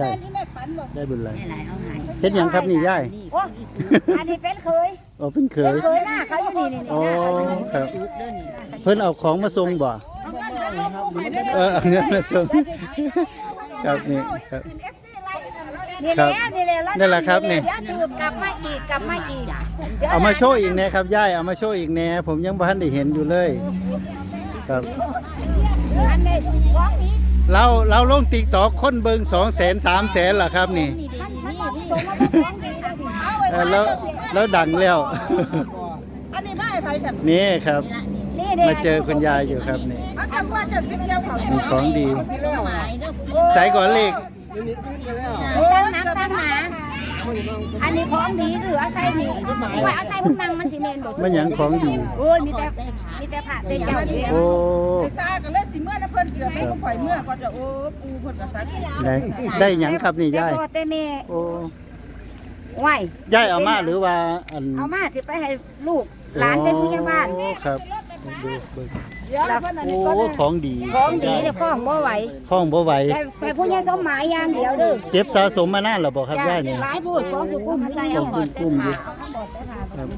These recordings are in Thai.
ยายที่แม่ฝันบอกยายบุญหลายไม่หลายเอาหายเฮ็ดหยังครับนี่ยายโอ้อันนี้เป็นเคยอ๋อเป็นเขเป็นยเคยหน้าเขาอยู่นี่นี่อ๋อนี่หน้าเขาอยู่นี่ครับ จุกเด้อนี่เพิ่นเอาของมาส่งบ่เออเอาเงินมาส่งครับนี่ครับ นี่คแหรับละนี่แหละนั่นแหละครับนี่ เดี๋ยวถือกลับมาอีกกลับมาอีกเอามาโชว์อีกแน่ครับยายเอามาโชว์อีกแน่ผมยังบ่ทันได้เห็นอยู่เลย ครับอันนี้ของนี้ เราเราลง TikTok คนเบิ่ง200,000 300,000ล่ะครับนี่นี่ดีๆนี่พี่ตรงมาเป็นของดีนะพี่เอาไว้เออแล้วแล้วดังแล้ว อันนี้ไม่ให้ไผกันนี่ครับนี่เด้มาเจอคุณยายอยู่ครับนี่เอาคำว่าจะพิมพ์เดียวเขามีของดีหมายเด้อผู้ใส่ก่อนเลขสร้างน้ำสร้างหมา อันนี้ของดีคือเอาใส่นี่ไว้เอาใส่พวกนังมันสิเมนบ่มันหยังของดี โอ้ยมีแต่มีแต่ผ้าเต็มเจ้าเดียวโอ้ไอ้ซ่ากันเลยสิเมื่อนะเพิ่นเกือบไม่ข่อยเมื่อก็จะโอ้ปูเพิ่นก็ซักได้ได้หยังครับนี่ยายแต่พ่อแต่แม่โอ้ไหวยยายเอามาหรือว่าอันเอามาสิไปให้ลูกหลานเป็นผู้ใหญ่บ้านโอ้ครับดู เบิ่งเดี๋ยวเพิ่นอันโอ้ของดีของดีเนี่ยของบ่ไหวข้องบ่ไหวแต่ผู้ใหญ่สมหมายอย่างเดียวเด้อเก็บสะสมมานานแล้วบ่ครับยานี่หลายพูดของอยู่กุ้มใส่ขอเอางคุณกุ้มอยู่ครับ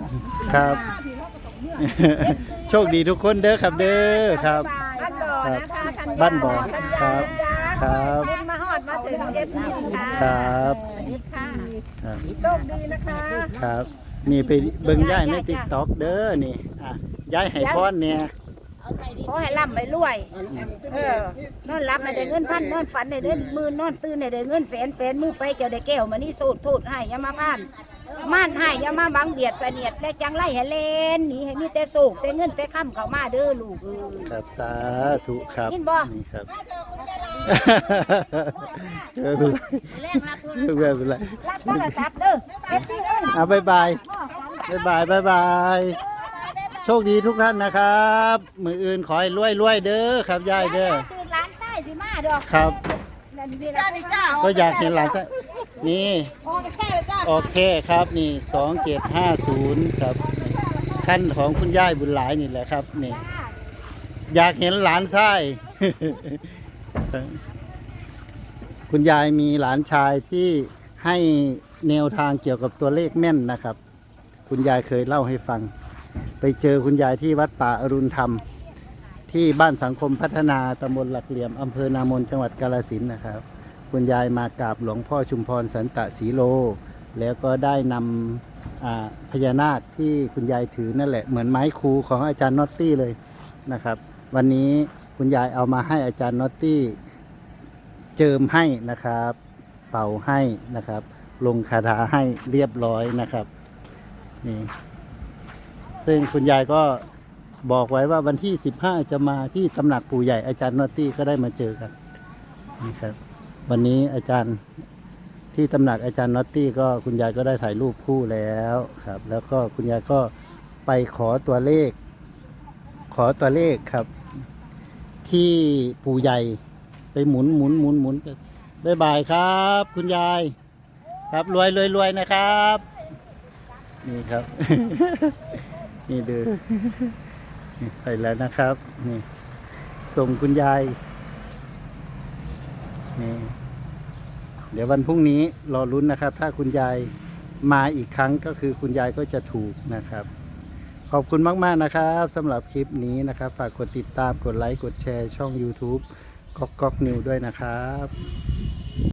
ครับโชคดีทุกคนเด้อครับเด้อครับบ้านบ่อครับบ้านบ่อครับคุณมาฮอดมาถึงเอฟซีค่ะครับครับโชคดีนะคะครับ นี่ไปเบิ่งยายใน TikTok เด้อนี่อะยายให้พรเนี่ยขอให้ร่ำให้รวย เออนอนรับให้ได้เงินพันนอนฝันให้ได้เงินหมื่นนอนตื่นให้ได้เงินแสนเป็นมือไปเจ้าได้แก้วมานี่สูตรทูดให้อยามาพานม่านให้อยามาบังเบียดเสนียดและจังไรให้เล่นหนีให้มีแต่โศกแต่เงินแต่ค่ำเข้ามาเด้อลูกเอ้ย ครับสาธุครับยินบ่ นี่ครับเออเป็นไรเออเป็นไรรับโทรศัพท์เด้อเอฟซีเอิ้นเอาบายบาย บายบายบายบาย โชคดีทุกท่านนะครับ มืออื่นขอให้รวยรวยๆเด้อครับยายเด้อตื่นร้านไส้สิมาเด้อครับนั่นนี่จ้าละนี่จ้าก็อยากเห็นหลานซะนี่โอ้แค่จ้าโอเคครับนี่สองเจ็ดห้าศูนย์ครับขั้นของคุณย่ายบุญหลายนี่แหละครับนี่อยากเห็นหลานชาย คุณยายมีหลานชายที่ให้แนวทางเกี่ยวกับตัวเลขแม่นนะครับ คุณยายเคยเล่าให้ฟัง ไปเจอคุณยายที่วัดป่าอรุณธรรม ที่บ้านสังคมพัฒนาตำบลหลักเหลี่ยมอำเภอนามนจังหวัดกาฬสินนะครับ คุณยายมากราบหลวงพ่อชุมพรสันตะสีโล แล้วก็ได้นำพญานาคที่คุณยายถือนั่นแหละเหมือนไม้ครูของอาจารย์น็อตตี้เลยนะครับ วันนี้คุณยายเอามาให้อาจารย์น็อตตี้เจิมให้นะครับ เป่าให้นะครับ ลงคาถาให้เรียบร้อยนะครับ นี่ ซึ่งคุณยายก็บอกไว้ว่าวันที่15จะมาที่ตำหนักปู่ใหญ่อาจารย์น็อตตี้ก็ได้มาเจอกันนี่ครับ วันนี้อาจารย์ที่ตำหนักอาจารย์น็อตตี้ก็คุณยายก็ได้ถ่ายรูปคู่แล้วครับ แล้วก็คุณยายก็ไปขอตัวเลข ขอตัวเลขครับ ที่ปู่ใหญ่ไปหมุนหมุนหมุนหมุนไปบายบายครับ คุณยาย ครับรวยรวยรวยนะครับ นี่ครับ นี่ดูนี่ไปแล้วนะครับ นี่ ส่งคุณยาย นี่ เดี๋ยววันพรุ่งนี้รอลุ้นนะครับ ถ้าคุณยายมาอีกครั้งก็คือคุณยายก็จะถูกนะครับ ขอบคุณมาก ๆ นะครับสำหรับคลิปนี้นะครับ ฝากกดติดตามกดไลค์ กดแชร์ช่อง YouTube ก๊อกก๊อกนิวด้วยนะครับ